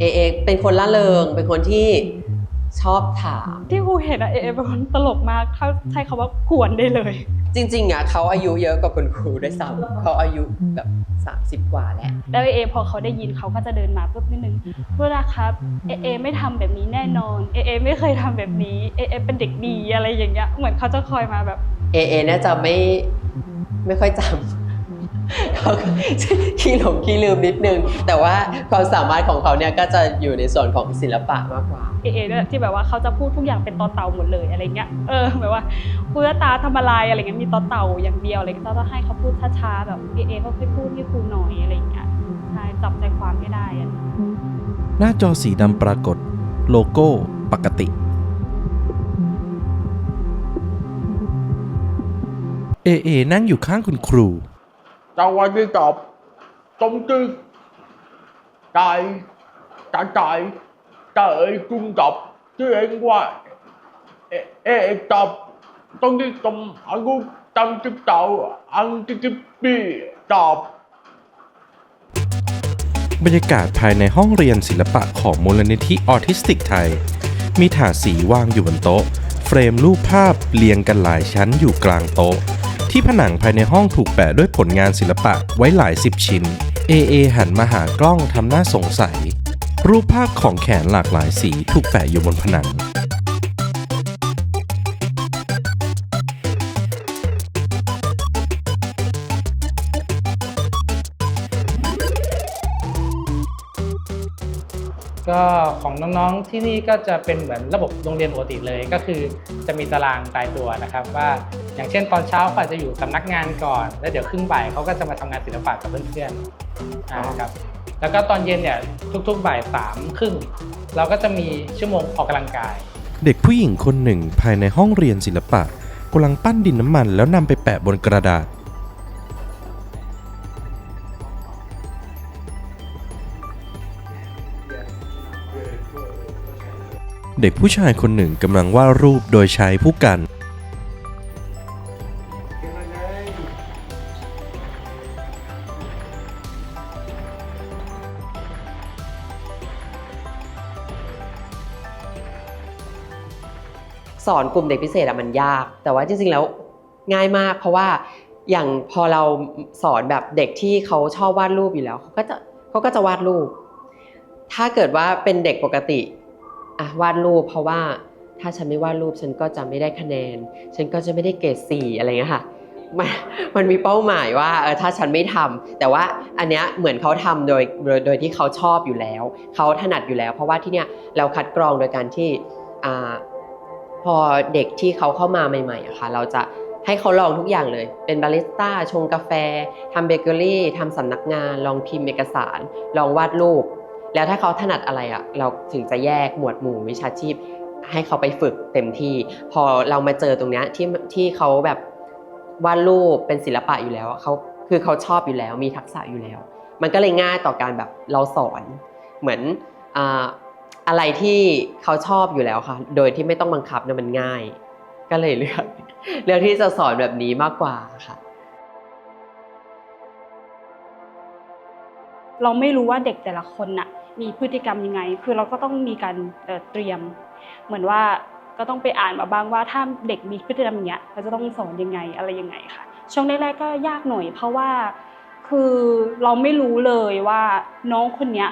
เอเอเป็นคนล่าเริง เป็นคนที่ชอบถาม ที่ครูเห็นอะเอเอเป็นคนตลกมากเขาใช้คำว่าขวนได้เลย จริงๆอะเขาอายุเยอะกว่าคุณครูด้วยซ้ำเขาอายุแบบ30 กว่าแล้วแล้วเอเอพอเขาได้ยินเขาก็จะเดินมาปุ๊บนิดนึงเวลาครับเอเอไม่ทำแบบนี้แน่นอนเอเอไม่เคยทำแบบนี้เอเอเป็นเด็กดีอะไรอย่างเงี้ยเหมือนเขาจะคอยมาแบบเอเอน่าจะไม่ไม่ค่อยจำ เขาขี้หลงขี้ลืมนิดนึง แต่ว่าความสามารถของเขาเนี่ยก็จะอยู่ในส่วนของศิลปะมากกว่า เอเอด้วยที่แบบว่าเขาจะพูดทุกอย่างเป็นตอเต่าหมดเลยอะไรเงี้ย เออแบบว่าครูตาทำอะไรอะไรเงี้ยมีตอเต่าอย่างเดียวอะไรเงี้ยต้องให้เขาพูดช้าๆแบบเอเอก็ค่อยพูดให้ครูหน่อยอะไรเงี้ยใช่จับใจความให้ได้อะหน้าจอสีดำปรากฏโลโก้ปกติเอเอนั่งอยู่ข้างคุณครู Tao qua đi tập Công ty Tại Tại tại Tại trung tập Chứ em qua Ê ê tập Công ty tầm Anh cũng tâm chức tạo Anh chức chức bì Tập บรรยากาศภายในห้องเรียนศิลปะของมูลนิธิออทิสติกไทย มีถาดสีวางอยู่บนโต๊ะ เฟรมรูปภาพเรียงกันหลายชั้นอยู่กลางโต๊ะ ที่ผนังภายในห้องถูกแปะด้วยผลงานศิลปะไว้หลายสิบชิ้นเอเอหันมาหากล้องทำหน้าสงสัย รูปภาพของแขนหลากหลายสีถูกแปะอยู่บนผนัง ก็ของน้องๆที่นี่ก็จะเป็นเหมือนระบบโรงเรียนปกติเลยก็คือจะมีตารางตายตัวนะครับ ว่าอย่างเช่นตอนเช้าเขาอาจจะอยู่สำนักงานก่อน แล้วเดี๋ยวครึ่งบ่ายเขาก็จะมาทำงานศิลปะกับเพื่อนๆอ่าครับแล้วก็ตอนเย็นเนี่ยทุกๆบ่ายสามครึ่งเราก็จะมีชั่วโมงออกกำลังกาย เด็กผู้หญิงคนหนึ่งภายในห้องเรียนศิลปะกำลังปั้นดินน้ำมันแล้วนำไปแปะบนกระดาษ เด็กผู้ชายคนหนึ่งกำลังวาดรูปโดยใช้ผู้กัน สอนกลุ่มเด็กพิเศษอะมันยาก แต่ว่าจริงๆแล้วง่ายมาก เพราะว่าอย่างพอเราสอนแบบเด็กที่เขาชอบวาดรูปอยู่แล้วเขาก็จะเขาก็จะวาดรูป ถ้าเกิดว่าเป็นเด็กปกติ อะวาดรูปเพราะว่าถ้าฉันไม่วาดรูปฉันก็จะไม่ได้คะแนน ฉันก็จะไม่ได้เกรดสี่อะไรเงี้ยค่ะมันมันมีเป้าหมายว่าเออถ้าฉันไม่ทำแต่ว่าอันเนี้ยเหมือนเขาทำโดยโดยโดยที่เขาชอบอยู่แล้ว เขาถนัดอยู่แล้ว เพราะว่าที่เนี้ยเราคัดกรองโดยการที่อ่าพอเด็กที่เขาเข้ามาใหม่ๆอะค่ะเราจะให้เขาลองทุกอย่างเลย เป็นบาริสต้าชงกาแฟทำเบเกอรี่ทำสำนักงาน ลองพิมพ์เอกสาร ลองวาดรูป แล้วถ้าเขาถนัดอะไรอะเราถึงจะแยกหมวดหมู่วิชาชีพ ให้เขาไปฝึกเต็มที่ พอเรามาเจอตรงเนี้ยที่ที่เขาแบบวาดรูปเป็นศิลปะอยู่แล้วเขาคือเขาชอบอยู่แล้ว มีทักษะอยู่แล้ว มันก็เลยง่ายต่อการแบบเราสอนเหมือนอ่าอะไรที่เขาชอบอยู่แล้วค่ะ โดยที่ไม่ต้องบังคับเนี่ยมันง่าย ก็เลยเลือกเลือกที่จะสอนแบบนี้มากกว่าค่ะ เราไม่รู้ว่าเด็กแต่ละคนน่ะ มีพฤติกรรมยังไง คือเราก็ต้องมีการเตรียม เหมือนว่าก็ต้องไปอ่านมาบ้างว่าถ้าเด็กมีพฤติกรรมอย่างเงี้ยเราจะต้องสอนยังไงอะไรยังไงค่ะ ช่วงแรกๆก็ยากหน่อยเพราะว่าคือเราไม่รู้เลยว่าน้องคนเนี้ย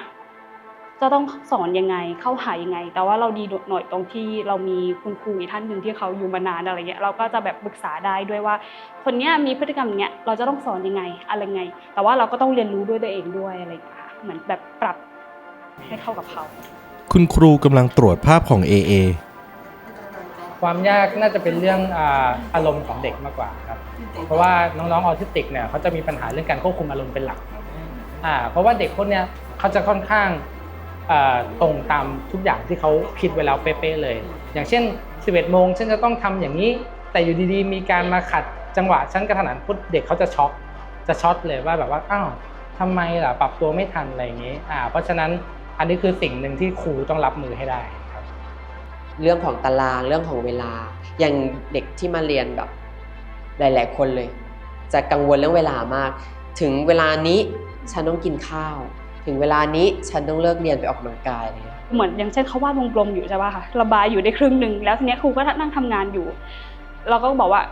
จะต้องสอนยังไงเข้าหายังไง แต่ว่าเราดีหน่อยตรงที่เรามีคุณครูอีกท่านหนึ่งที่เขาอยู่มานานอะไรเงี้ยเราก็จะแบบปรึกษาได้ด้วยว่า คนเนี้ยมีพฤติกรรมอย่างเงี้ยเราจะต้องสอนยังไงอะไรไง แต่ว่าเราก็ต้องเรียนรู้ด้วยตัวเองด้วยอะไรอย่างเงี้ยเหมือนแบบปรับ ให้เข้ากับเขา คุณครูกำลังตรวจภาพของ AA ความยากน่าจะเป็นเรื่องอาอารมณ์ของเด็กมากกว่าครับ เพราะว่าน้องๆออทิสติกเนี่ยเขาจะมีปัญหาเรื่องการควบคุมอารมณ์เป็นหลักอ่าเพราะว่าเด็กพวกเนี้ยเขาจะค่อนข้างอ่าตรงตามทุกอย่างที่เขาคิดไว้แล้วเป๊ะๆเลย อย่างเช่น 11โมงฉันจะต้องทำอย่างนี้ แต่อยู่ดีๆ มีการมาขัดจังหวะฉันกระทันหันปุ๊บเด็กเขาจะช็อกจะช็อตเลยว่าแบบว่าอ้าวทำไมล่ะปรับตัวไม่ทันอะไรอย่างนี้อ่าเพราะฉะนั้น อันนี้คือสิ่งหนึ่งที่ครูต้องรับมือให้ได้ครับเรื่องของตารางเรื่องของเวลา อย่างเด็กที่มาเรียนแบบหลาย ๆ คนเลย จะกังวลเรื่องเวลามาก ถึงเวลานี้ฉันต้องกินข้าว ถึงเวลานี้ฉันต้องเลิกเรียนไปออกกำลังกายอะไรเงี้ยเหมือนอย่างเช่นเขาวาดวงกลมอยู่ใช่ป่ะคะระบายอยู่ได้ครึ่งหนึ่งแล้วทีเนี้ยครูก็นั่งทำงานอยู่ เราก็บอกว่า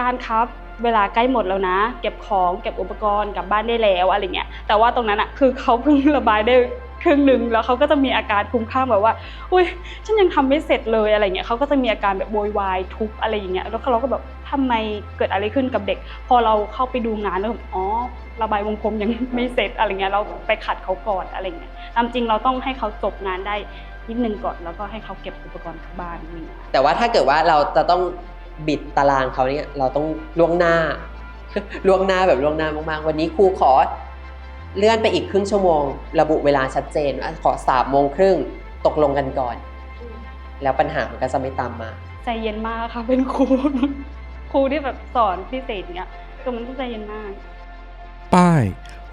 การครับเวลาใกล้หมดแล้วนะ เก็บของเก็บอุปกรณ์กลับบ้านได้แล้วอะไรเงี้ยแต่ว่าตรงนั้นอะคือเขาเพิ่งระบายได้ค รึ่งหนึ่งแล้วเขาก็จะมีอาการคุ้มคลั่งแบบว่าอุ้ยฉันยังทำไม่เสร็จเลยอะไรเงี้ยเขาก็จะมีอาการแบบโวยวายทุบอะไรอย่างเงี้ยแล้วเราก็แบบทำไมเกิดอะไรขึ้นกับเด็ก พอเราเข้าไปดูงานแล้วแบบอ๋อระบายวงกลมยังไม่เสร็จอะไรเงี้ยเราไปขัดเขาก่อนอะไรเงี้ยตามจริงเราต้องให้เขาจบงานได้นิดนึงก่อนแล้วก็ให้เขาเก็บอุปกรณ์กลับบ้านนี่แต่ว่าถ้าเกิดว่าเราจะต้องบิดตารางเขาเนี่ยเราต้องล่วงหน้าล่วงหน้าแบบล่วงหน้ามากๆ วันนี้ครูขอ เลื่อนไปอีกครึ่งชั่วโมง ระบุเวลาชัดเจนว่าขอสามโมงครึ่งตกลงกันก่อน แล้วปัญหามันก็จะไม่ตามมา ใจเย็นมากค่ะเป็นครูครูที่แบบสอนพิเศษเนี้ยคือมันต้องใจเย็นมาก ป้าย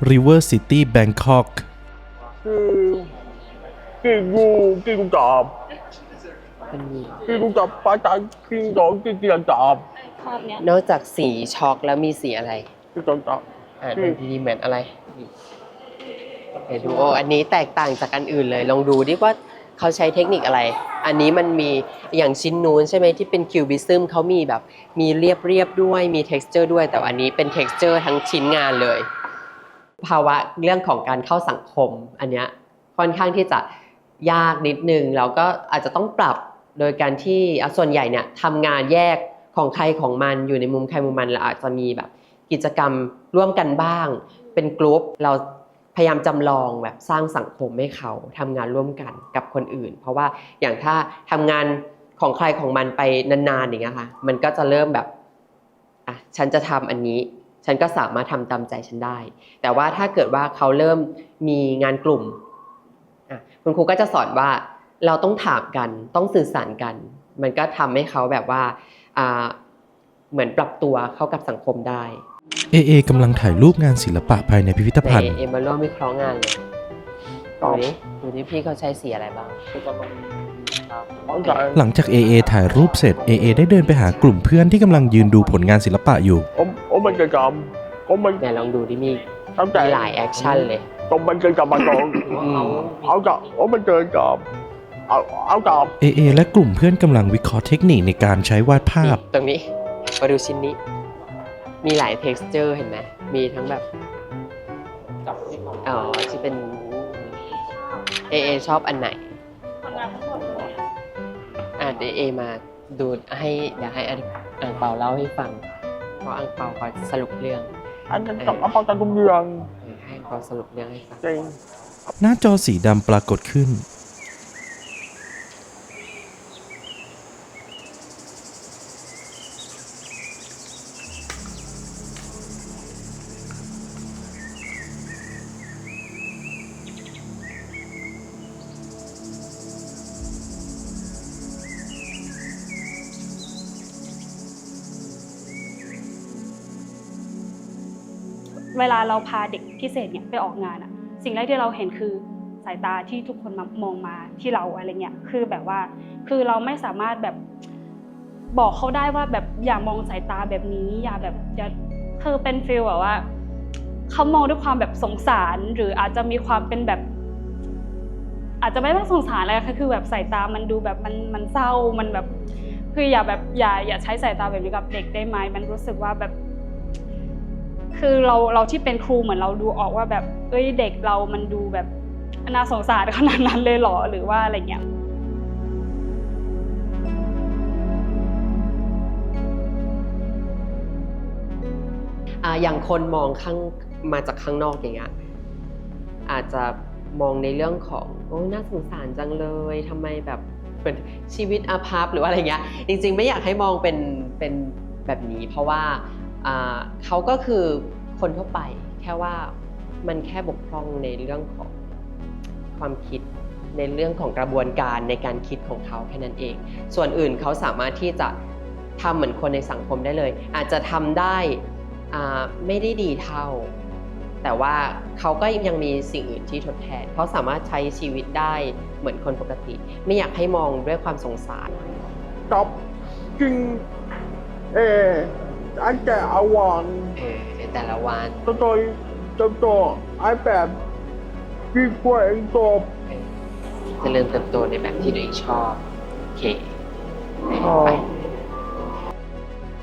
River City Bangkok คือกี่กูกี่กูจับมันมีกี่กูจับปลาจันกี่สองกี่เกียร์จับภาพเนี้ยนอกจากสีช็อกแล้วมีสีอะไรกี่สองจับอ่านอืมดีๆเหมือนอะไร เดี๋ยวดูโออันนี้แตกต่างจากอันอื่นเลย ลองดูดิว่าเขาใช้เทคนิคอะไร อันนี้มันมีอย่างชิ้นนู้นใช่ไหมที่เป็นคิวบิซึมเขามีแบบมีเรียบเรียบด้วยมี t e x t อร์ด้วย แต่อันนี้เป็น t e x t อร์ทั้งชิ้นงานเลย ภาวะเรื่องของการเข้าสังคม อันเนี้ยค่อนข้างที่จะยากนิดนึงแล้วก็อาจจะต้องปรับโดยการที่อะส่วนใหญ่เนี่ยทำงานแยกของใครของมันอยู่ในมุมใครมุมมันแล้วอาจจะมีแบบกิจกรรมร่วมกันบ้าง เป็นกลุ่มเรา พยายามจำลองแบบสร้างสังคมให้เขาทำงานร่วมกันกับคนอื่น เพราะว่าอย่างถ้าทำงานของใครของมันไปนานๆอย่างเงี้ยค่ะ มันก็จะเริ่มแบบอะฉันจะทำอันนี้ ฉันก็สามารถทำตามใจฉันได้ แต่ว่าถ้าเกิดว่าเขาเริ่มมีงานกลุ่มอะคุณครูก็จะสอนว่าเราต้องถามกันต้องสื่อสารกัน มันก็ทำให้เขาแบบว่าอ่าเหมือนปรับตัวเข้ากับสังคมได้ AA กำลังถ่ายรูปงานศิลปะภายในพิพิธภัณฑ์ เอมาร่วมวิเคราะห์งานเลยดูดิดูที่พี่เขาใช้สีอะไรบ้างปลาจันหลังจาก AA ถ่ายรูปเสร็จ AA ได้เดินไปหากลุ่มเพื่อนที่กำลังยืนดูผลงานศิลปะอยู่ผมผมมันจะจับผมมันเนี่ยลองดูที่มีตั้งแต่มีหลายแอคชั่นเลยผมมันจะจับมาก่อนอืมเอาจับผมมันเจอจับเอาเอาจับ AA และกลุ่มเพื่อนกำลังวิเคราะห์เทคนิคในการใช้วาดภาพนี่ตรงนี้มาดูชิ้นนี้ มีหลาย texture เห็นไหมมีทั้งแบบอ๋อที่เป็น เอเอชอบอันไหนอะเดี๋ยวเอมาดูให้เดี๋ยวให้อังอังเปาเล่าให้ฟัง เพราะอังเปาเขาสรุปเรื่องอันนั้นจับเอาปลาจันตุ้มเรืองเออให้เขาสรุปเรื่องให้ฟัง จริง หน้าจอสีดำปรากฏขึ้น เวลาเราพาเด็กพิเศษเนี่ยไปออกงานอะสิ่งแรกที่เราเห็นคือสายตาที่ทุกคนมองมาที่เราอะไรเงี้ยคือแบบว่า คือเราไม่สามารถแบบบอกเขาได้ว่าแบบอย่ามองสายตาแบบนี้ อย่าแบบอย่าคือเป็นฟีลแบบว่าเขามองด้วยความแบบสงสาร หรืออาจจะมีความเป็นแบบ อาจจะไม่ต้องสงสารอะไรค่ะคือแบบสายตามันดูแบบมันมันเศร้ามันแบบ คืออย่าแบบอย่าอย่าใช้สายตาแบบนี้กับเด็กได้ไหมมันรู้สึกว่าแบบ คือเราเราที่เป็นครูเหมือนเราดูออกว่าแบบเอ้ยเด็กเรามันดูแบบน่าสงสารขนาดนั้นเลยเหรอหรือว่าอะไรเงี้ยอย่างคนมองข้างมาจากข้างนอกอย่างเงี้ยอาจจะมองในเรื่องของโอ้น่าสงสารจังเลยทำไมแบบเนชีวิตอาภัพหรือว่าอะไรเงี้ยจริง ๆ ไม่อยากให้มองเป็นเป็นแบบนี้ เพราะว่า เขาก็คือคนทั่วไป แค่ว่ามันแค่บกพร่องในเรื่องของความคิดในเรื่องของกระบวนการในการคิดของเขาแค่นั้นเอง ส่วนอื่นเขาสามารถที่จะทำเหมือนคนในสังคมได้เลย อาจจะทำได้ไม่ได้ดีเท่า แต่ว่าเขาก็ยังมีสิ่งอื่นที่ทดแทนเขาสามารถใช้ชีวิตได้เหมือนคนปกติ ไม่อยากให้มองด้วยความสงสารจบจริงเอ ออันแต่เอาวันเออในแต่ละวันตัวตัวตัวตัวไอแบบที่ตัวเองตอบเจริญเติบโตในแบบที่ตัวเองชอบโอเคอ๋อไป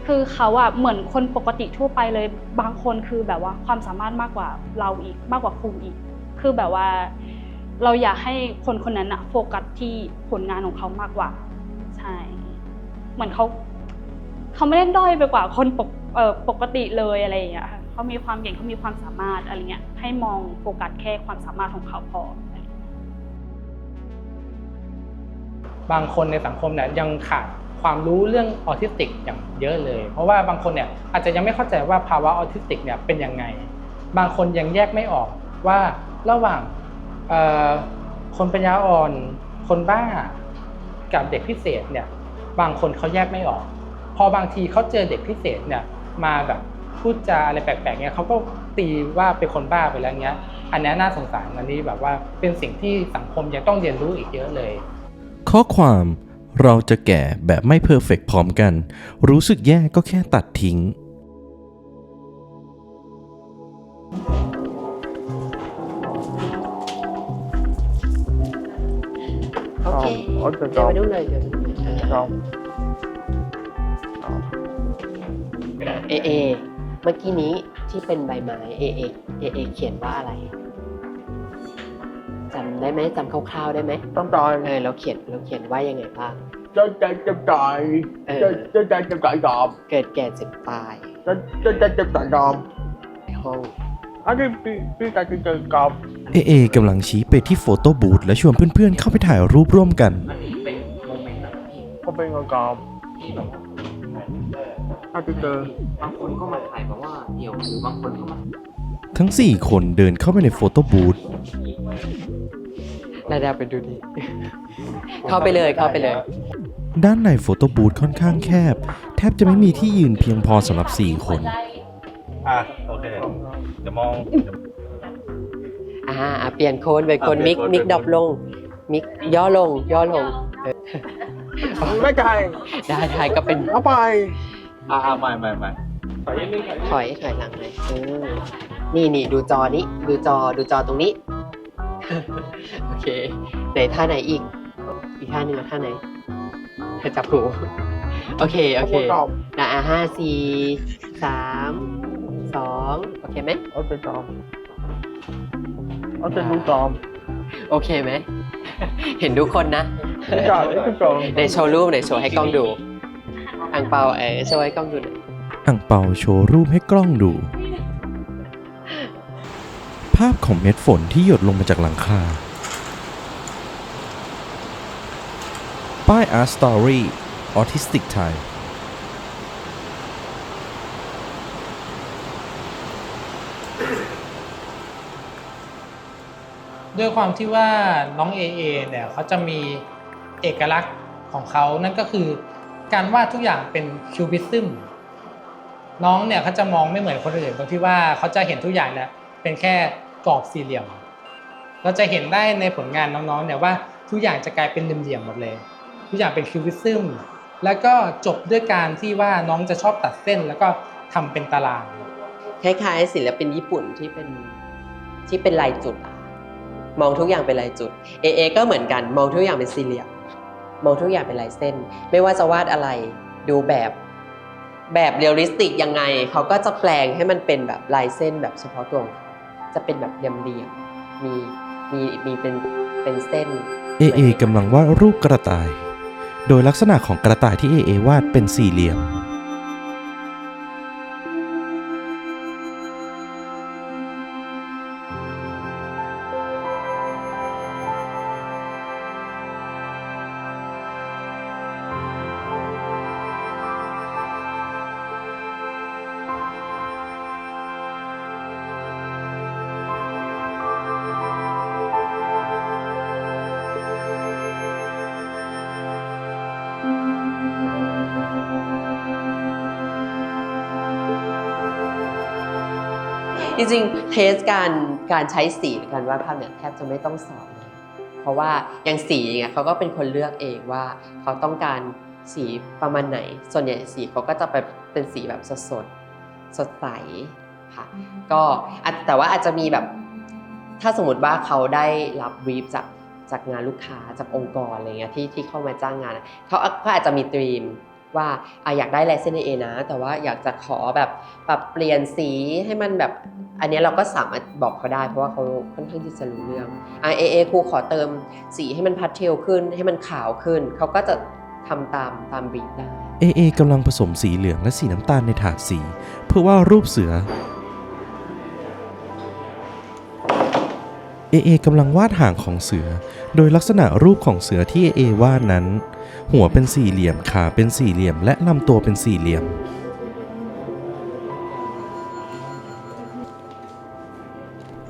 คือเขาอะเหมือนคนปกติทั่วไปเลย บางคนคือแบบว่าความสามารถมากกว่าเราอีกมากกว่าครูอีก คือแบบว่า เราอยากให้คนคนนั้นอะโฟกัสที่ผลงานของเขามากกว่า ใช่ เหมือนเขา เขาไม่ได้ด้อยไปกว่าคนปกปกติเลยอะไรอย่างเงี้ยค่ะเขามีความเก่งเขามีความสามารถอะไรเงี้ยให้มองโฟกัสแค่ความสามารถของเขาพอบางคนในสังคมเนี่ยยังขาดความรู้เรื่องออทิสติกอย่างเยอะเลย เพราะว่าบางคนเนี่ยอาจจะยังไม่เข้าใจว่าภาวะออทิสติกเนี่ยเป็นยังไง บางคนยังแยกไม่ออกว่าระหว่างคนปัญญาอ่อน คนบ้ากับเด็กพิเศษเนี่ยบางคนเขาแยกไม่ออก อบางทีเขาเจอเด็กพิเศษเนี่ยมาแบบพูดจาอะไรแปลกๆเนี่ยเขาก็ตีว่าเป็นคนบ้าไปแล้วเนี้ย อันเนี้ยน่าสงสารอันนี้แบบว่าเป็นสิ่งที่สังคมยังต้องเรียนรู้อีกเยอะเลย ข้อความเราจะแก่แบบไม่เพอร์เฟกพร้อมกัน รู้สึกแย่ก็แค่ตัดทิ้ง โอเคอ๋อจะตเดี๋ยวอบไปดูเลยเดี๋ยวดูเลยเออตอบ เอเอเมื่อกี้นี้ที่เป็นใบไม้เอเอเอเอเขียนว่าอะไรจำได้ไหมจำคร่าวๆได้ไหมต้องตายเออเราเขียนเราเขียนว่ายังไงบ้างจะจะจะตายเออจะจะจะจะตายตอบเกิดแก่เจ็บตายจะจะจะจะตายตอบในห้องอันนี้พี่พี่ตายจะจะตอบเอเอกำลังชี้ไปที่โฟโต้บูธและชวนเพื่อนๆเข้าไปถ่ายรูปร่วมกันเขาเป็นกอบ อาจจะเจอบางคนก็มาถ่ายเพราะว่าเดี่ยวหรือบางคนก็มาทั้ง 4 คนเดินเข้าไปในโฟโต้บูธนาดาไปดูดิเข้าไปเลยเข้าไปเลย ด้านในโฟโต้บูธค่อนข้างแคบ แทบจะไม่มีที่ยืนเพียงพอสำหรับ 4 คน อะโอเคจะมองอ่าอะเปลี่ยนโคนเป็นโคนอะเปลี่มิยกนโคนมิกเป็นดรอปลง มิกย่อลงย่อลง เออไม่ใช่ได้ได้ก็เป็นเอาไปอ่าไม่ไม่ไม่ถอยถอยหลังเลยเออนี่นี่ดูจอนี้ ดูจอดูจอตรงนี้ โอเคไหนท่าไหนอีก อีกท่าหนึ่งอะท่าไหนเธอจับหูโอเค โอเคตอบนะอะห้าสี่สามสองโอเคไหมเอาจะตอบเอาจะดูตอบโอเคไหม เห็นทุกคนนะ ไม่ใช่ไม่ใช่ตอบในโชว์รูปในโชว์ให้กล้องดูอังเปาเออโชว์ให้กล้องดูหน่อยอ่างเปาโชว์รูปให้กล้องดู ภาพของเม็ดฝนที่หยดลงมาจากหลังคา ป้าย Art Story Autistic Thai ด้วยความที่ว่าน้องเอเอเนี่ยเขาจะมี เอกลักษณ์ของเขานั่นก็คือ การวาดทุกอย่างเป็นคิวบิซึมน้องเนี่ยเขาจะมองไม่เหมือนคนอื่นตรงที่ว่าเขาจะเห็นทุกอย่างเนี่ยเป็นแค่กรอบสี่เหลี่ยม เราจะเห็นได้ในผลงานน้องๆเนี่ยว่าทุกอย่างจะกลายเป็นเหลี่ยมๆหมดเลย ทุกอย่างเป็นคิวบิซึมแล้วก็จบด้วยการที่ว่าน้องจะชอบตัดเส้น แล้วก็ทำเป็นตาราง คล้ายๆ ศิลปินญี่ปุ่นที่เป็นที่เป็นลายจุด มองทุกอย่างเป็นลายจุดเอเอก็เหมือนกันมองทุกอย่างเป็นสี่เหลี่ยม มองทุกอย่างเป็นลายเส้น ไม่ว่าจะวาดอะไรดูแบบแบบเรียลลิสติกยังไง เขาก็จะแปลงให้มันเป็นแบบลายเส้นแบบเฉพาะตัวของเขาจะเป็นแบบเรียมๆมีมีมีเป็นเป็นเส้นเอเอกำลังวาดรูปกระต่าย โดยลักษณะของกระต่ายที่เอเอวาดเป็นสี่เหลี่ยม งๆเทสการการใช้สีหรือการวาดภาพเนี่ยแทบจะไม่ต้องสอนเลยเพราะว่าอย่างสีเงี้ยเขาก็เป็นคนเลือกเองว่าเขาต้องการสีประมาณไหน ส่วนใหญ่สีเขาก็จะแบบเป็นสีแบบสดสดสดใสค่ะก็แต่ว่าอาจจะมีแบบถ้าสมมติว่าเขาได้รับบรีฟจากจากงานลูกค้าจากองค์กรอะไรเงี้ยที่ที่เข้ามาจ้างงานเขาก็อาจจะมีตรีม ว่าออยากได้ลายเส้นเอนะ แต่ว่าอยากจะขอแบบปรับเปลี่ยนสีให้มันแบบ อันนี้เราก็สามารถบอกเขาได้ เพราะว่าเขาค่อนข้างที่จะรู้เรื่องอะเอเอครูขอเติมสีให้มันพัดเทลขึ้น ให้มันขาวขึ้น เขาก็จะทำตามตามบรีฟได้เอเอกำลังผสมสีเหลืองและสีน้ำตาลในถาดสี เพื่อว่ารูปเสือ เอเอกำลังวาดหางของเสือ โดยลักษณะรูปของเสือที่เอเอวาดนั้น หัวเป็นสี่เหลี่ยม ขาเป็นสี่เหลี่ยม และลำตัวเป็นสี่เหลี่ยม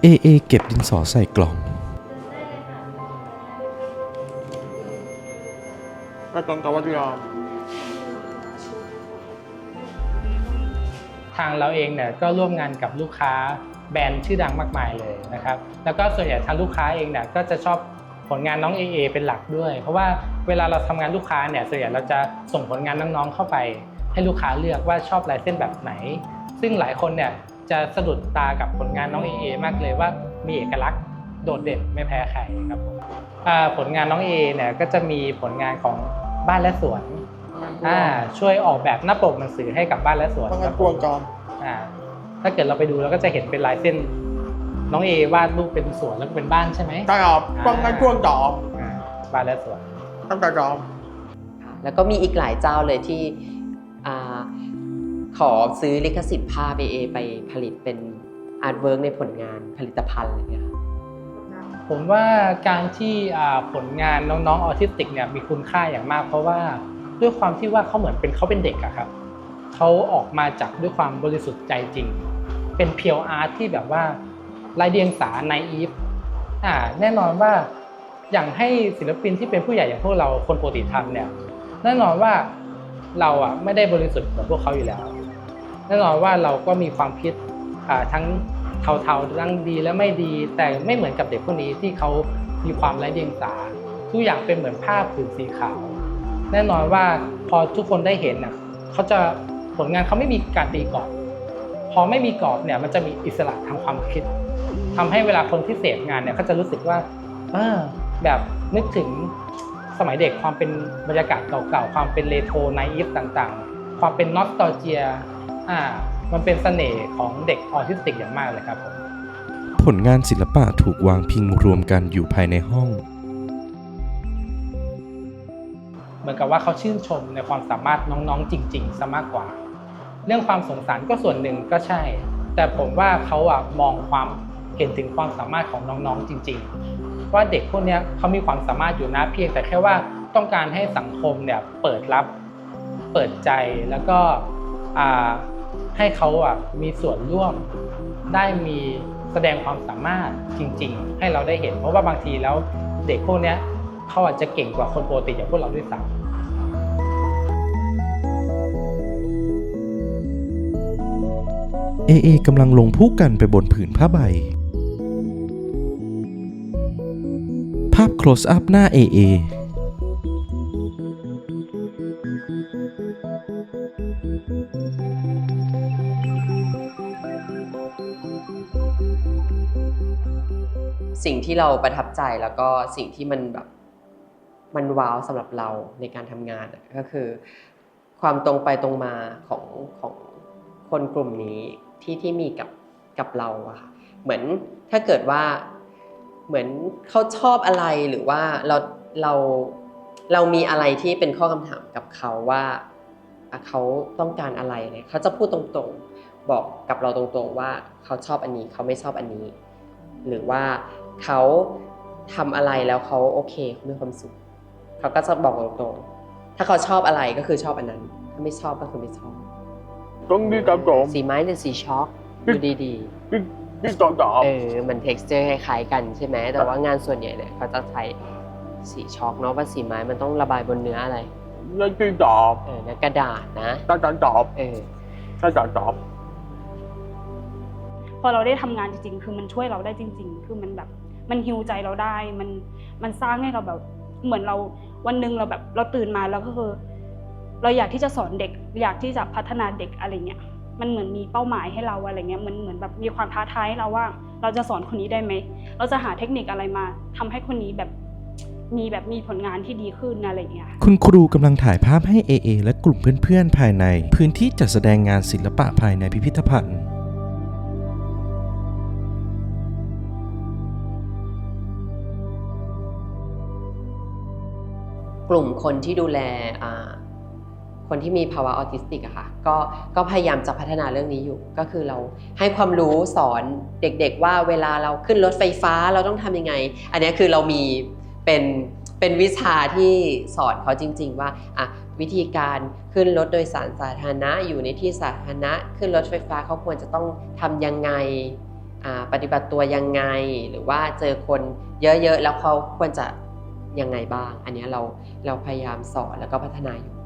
เอเอเก็บดินสอใส่กล่อง ก็ต้องกับว่าที่เราทางเราเองเนี่ยก็ร่วมงานกับลูกค้า แบรนด์ชื่อดังมากมายเลยนะครับ แล้วก็ส่วนใหญ่ทางลูกค้าเองเนี่ยก็จะชอบผลงานน้อง AA เป็นหลักด้วย เพราะว่าเวลาเราทำงานลูกค้าเนี่ยส่วนใหญ่เราจะส่งผลงานน้องๆเข้าไป ให้ลูกค้าเลือกว่าชอบลายเส้นแบบไหน ซึ่งหลายคนเนี่ยจะสะดุดตากับผลงานน้อง AA มากเลยว่ามีเอกลักษณ์โดดเด่นไม่แพ้ใครครับผมอ่าผลงานน้อง AA เนี่ยก็จะมีผลงานของบ้านและสวนอ่าช่วยออกแบบหน้าปกหนังสือให้กับบ้านและสวนต้องคกัรันบกวนก่อนอ่า ถ้าเกิดเราไปดูเราก็จะเห็นเป็นลายเส้น น้องเอวาดรูปเป็นสวนแล้วก็เป็นบ้านใช่ไหมใช่ครับต้องกันกวนต่ออ่าบ้านและสวน ตั้งแต่จอบค่ะแล้วก็มีอีกหลายเจ้าเลยที่อาขอซื้อลิขสิทธิ์ภาพ AA ไปผลิตเป็นอาร์ตเวิร์กในผลงานผลิตภัณฑ์อะไรอย่างเงี้ยค่ะผมว่าการที่อ่าผลงานน้องๆออทิสติกเนี่ยมีคุณค่าอย่างมาก เพราะว่าด้วยความที่ว่าเขาเหมือนเป็นเขาเป็นเด็กอะครับเขาออกมาจากด้วยความบริสุทธิ์ใจจริง เป็นเพียวอาร์ตที่แบบว่าลายเดียงสาในอีฟอ่าแน่นอนว่าอย่างให้ศิลปินที่เป็นผู้ใหญ่อย่างพวกเราคนปกติทำเนี่ยแน่นอนว่าเราอะไม่ได้บริสุทธิ์แบบพวกเขาอยู่แล้วแน่นอนว่าเราก็มีความคิดอ่าทั้งเทาๆทั้งดีและไม่ดีแต่ไม่เหมือนกับเด็กพวกนี้ที่เขามีความไร้เดียงสาทุกอย่างเป็นเหมือนผ้าผืนสีขาว แน่นอนว่าพอทุกคนได้เห็นน่ะเขาจะผลงานเขาไม่มีการตีกรอบ พอไม่มีกรอบเนี่ยมันจะมีอิสระทางความคิดทำให้เวลาคนที่เสพงานเนี่ยเขาจะรู้สึกว่าเออแบบนึกถึงสมัยเด็กความเป็นบรรยากาศเก่าๆ ความเป็นเรโทรไนอีฟต่างๆ ความเป็นนอสตอเจียอ่ามันเป็นเสน่ห์ของเด็กออทิสติกอย่างมากเลยครับผมผลงานศิลปะถูกวางพิงรวมกันอยู่ภายในห้อง เหมือนกับว่าเขาชื่นชมในความสามารถน้องๆจริงๆซะมากกว่า เรื่องความสงสารก็ส่วนหนึ่งก็ใช่ แต่ผมว่าเขาอะมองความเห็นถึงความสามารถของน้องๆจริง ๆ ว่าเด็กพวกนี้เขามีความสามารถอยู่นะเพียงแต่แค่ว่าต้องการให้สังคมเนี่ยเปิดรับเปิดใจแล้วก็ให้เขาอะมีส่วนร่วมได้มีแสดงความสามารถจริง ๆ ให้เราได้เห็น เพราะว่าบางทีแล้วเด็กพวกนี้เขาอาจจะเก่งกว่าคนปกติอย่างพวกเราด้วยซ้ำ เอเอกำลังลงผู้กันไปบนผืนผ้าใบ ภาพ close up หน้าเอเอสิ่งที่เราประทับใจแล้วก็สิ่งที่มันแบบมันว้าวสำหรับเราในการทำงานก็คือ ความตรงไปตรงมาของของคนกลุ่มนี้ ที่ที่มีกับกับเราอะค่ะเหมือนถ้าเกิดว่าเหมือนเขาชอบอะไรหรือว่าเราเราเรามีอะไรที่เป็นข้อคำถามกับเขาว่าเขาต้องการอะไรเนี่ยเขาจะพูดตรงๆบอกกับเราตรงๆว่าเขาชอบอันนี้เขาไม่ชอบอันนี้ หรือว่าเขาทำอะไรแล้วเขาโอเคเขามีความสุขเขาก็จะบอกตรงๆถ้าเขาชอบอะไรก็คือชอบอันนั้น ถ้าไม่ชอบก็คือไม่ชอบ ต้องดีกับผมสีไม้หรือสีช็อกดูดีดีดีต่อต่อๆเออ มัน texture คล้ายๆกันใช่ไหม แต่ว่างานส่วนใหญ่เนี่ยเขาจะใช้สีช็อกเนาะว่าสีไม้มันต้องระบายบนเนื้ออะไรยันดีตอบเออเนื้อกระดาษนะ ตั้งแต่ตอบเออ ตั้งแต่ตอบพอเราได้ทำงานจริงๆ คือมันช่วยเราได้จริง ๆ คือมันแบบ มันฮิวใจเราได้ มัน มันสร้างให้เราแบบ เหมือนเราวันหนึ่งเราแบบ เราตื่นมาแล้วก็คือ เราอยากที่จะสอนเด็ก อยากที่จะพัฒนาเด็กอะไรเงี้ยมันเหมือนมีเป้าหมายให้เราอะไรเงี้ยมันเหมือนแบบมีความท้าทายให้เราว่า เราจะสอนคนนี้ได้ไหมเราจะหาเทคนิคอะไรมาทำให้คนนี้แบบมีแบบมีผลงานที่ดีขึ้นอะไรอย่างเงี้ยคุณครูกำลังถ่ายภาพให้ AA และกลุ่มเพื่อนๆภายใน พื้นที่จัดแสดงงานศิลปะภายในพิพิธภัณฑ์กลุ่มคนที่ดูแลอ่า คนที่มีภาวะออทิสติกอะค่ะก็ก็พยายามจะพัฒนาเรื่องนี้อยู่ ก็คือเราให้ความรู้สอนเด็กๆ ว่าเวลาเราขึ้นรถไฟฟ้าเราต้องทำยังไง อันนี้คือเรามีเป็นเป็นวิชาที่สอนเขาจริง ๆ ว่าอะวิธีการขึ้นรถโดยสารสาธารณะอยู่ในที่สาธารณะ ขึ้นรถไฟฟ้าเขาควรจะต้องทำยังไงปฏิบัติตัวยังไง หรือว่าเจอคนเยอะๆ แล้วเขาควรจะยังไงบ้าง อันนี้เราเราพยายามสอนแล้วก็พัฒนาอยู่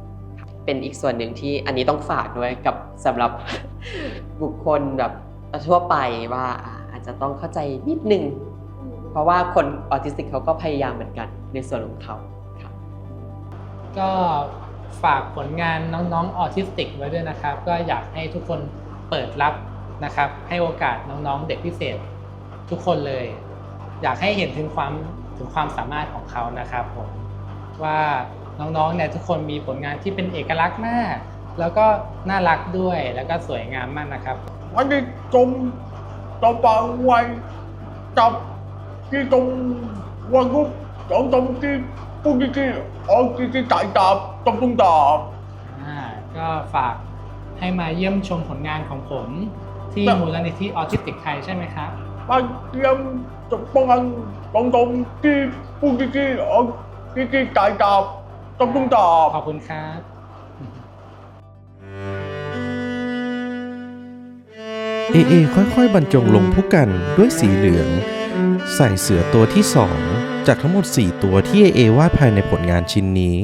เป็นอีกส่วนหนึ่งที่อันนี้ต้องฝากด้วยกับสำหรับบุคคลแบบทั่วไปว่าอาจจะต้องเข้าใจนิดนึง เพราะว่าคนออทิสติกเขาก็พยายามเหมือนกันในส่วนของเขาค่ะก็ฝากผลงานน้องๆออทิสติกไว้ด้วยนะครับ ก็อยากให้ทุกคนเปิดรับนะครับ ให้โอกาสน้องๆ เด็กพิเศษทุกคนเลย อยากให้เห็นถึงความถึงความสามารถของเขานะครับผมว่า น้องๆเนี่ยทุกคนมีผลงานที่เป็นเอกลักษณ์มาก แล้วก็น่ารักด้วยแล้วก็สวยงามมากนะครับวันนี้ตรงต่อไปไว้จับที่ตรงวันกุ๊บตรงตรงที่ปุ๊กที่ออกที่ที่จ่ายจับตรงตรงจับอ่าก็ฝากให้มาเยี่ยมชมผลงานของผมที่ครับมูลนิธิออทิสติกไทยใช่ไหมครับมาเตรียมจะป้องกันตรง ตรงที่ปุ๊กที่ออกที่ที่จ่ายจับตรงตรงจับขอบคุณครับ AA ค่อยๆ บรรจงลงผู้กันด้วยสีเหลือง ใส่เสือตัวที่2จากทั้งหมด 4 ตัวที่ AA วาดภายในผลงานชิ้นนี้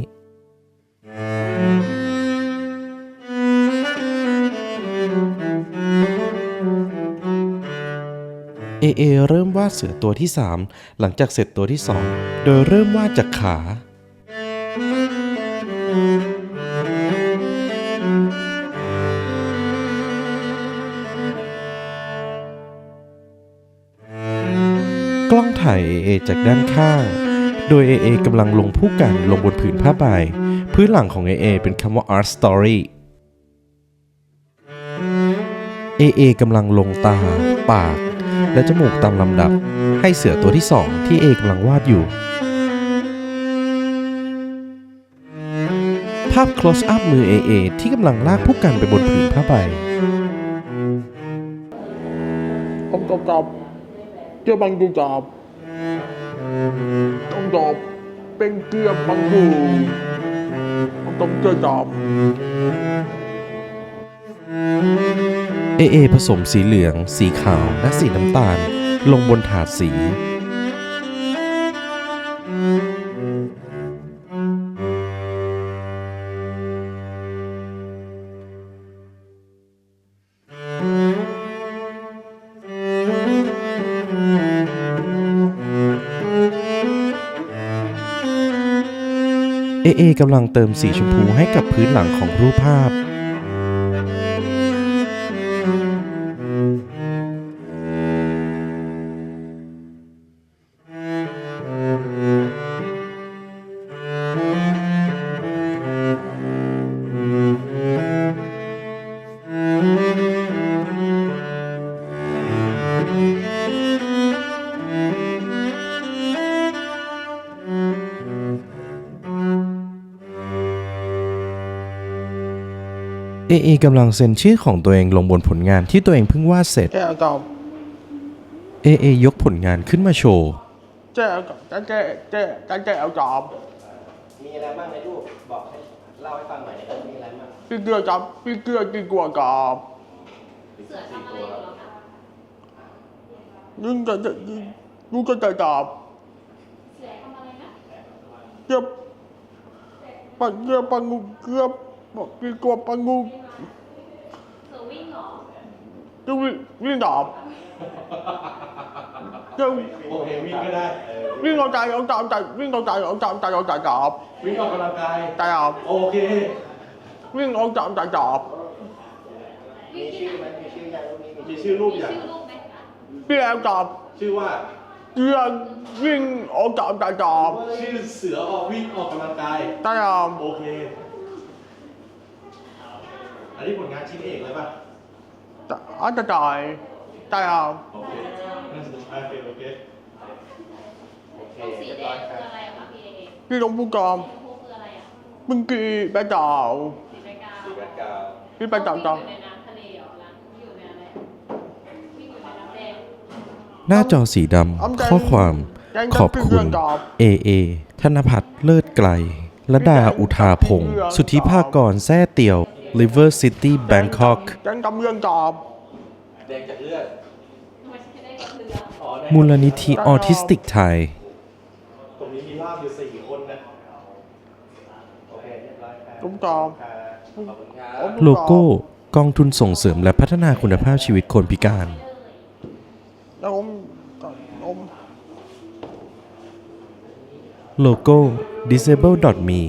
AA เริ่มวาดเสือตัวที่ 3 หลังจากเสร็จตัวที่ 2 โดยเริ่มวาดจากขา ถ่าย AA จากด้านข้าง โดย AA กำลังลงผู้กันลงบนผืนผ้าใบ พื้นหลังของ AA เป็นคำว่า Art Story AA กำลังลงตา ปาก และจมูกตามลำดับ ให้เสือตัวที่2ที่ A กำลังวาดอยู่ ภาพ close up มือ AA ที่กำลังลากผู้กันไปบนผืนผ้าใบตรงตรงจับเกี่ยวบังกูจับ ต้องตอบเป็นเกียวบังบูต้องเจอดอบเอเอผสมสีเหลือง สีขาว และสีน้ำตาล ลงบนถาดสี AA กำลังเติมสีชมพูให้กับพื้นหลังของรูปภาพ AA กำลังเซ็นชื่อของตัวเองลงบนผลงานที่ตัวเองเพิ่งวาดเสร็จแจ้จับ AA ยกผลงานขึ้นมาโชว์แจ้จับแจ้แจ้แจ้แจ้แจ้เอาจับมีอะไรบ้างในรูปบอกให้เล่าให้ฟังหน่อยนะครับมีอะไรบ้างพี่เกลือจับพี่เกลือกี่กว่าจับยิ่งจะจะยิ่งลูกก็จะจับเกือบปังเกือบปังงูเกือบบอกกี่กว่าปังงูเสือวิ่งเหรอจะวิ่งวิ่งจับจะโอเควิ่งก็ได้เออวิ่งเอาใจเอาใจเอาใจวิ่งเอาใจเอาใจเอาใจเอาใจจับวิ่งออกกำลังกายใจจับโอเควิ่งเอาใจเอาใจจับมีชื่อไหมมีชื่อยังมีมีมีชื่อรูปอย่างมพี่แอมตอบชื่อว่าเรื่องวิ่งออกจากจากจอบชื่อเสือออกวิ่งออกกำลังกายตายามโอเค อันนี้ผลงานชิ้นเอกเลยป่ะอาจจะตายตายามโอเคน่าสนใจโอเคโอเคเรียบร้อยครับพี่ลงผู้กองมึงกีไปจ่าวสีแบกกราวด์พี่ไปจ่าวจ่าวหน้าจอสีดำข้อความขอบคุณ AA ธนพัฒน์เลิศไกลระดาอุทาพงศ์สุทธิภากรแซ่เตียว River City Bangkok แจ้งจำเรื่องจอบแดงจากเลือดอ๋อแดงมูลนิธิออทิสติกไทย ตรงนี้มีล่ามอยู่สี่คนนะ โอเคเรียบร้อยครับลุงจอบครับขอบคุณครับ โลโก้กองทุนส่งเสริมและพัฒนาคุณภาพชีวิตคนพิการ แล้วผมผมโลโก้ disable.me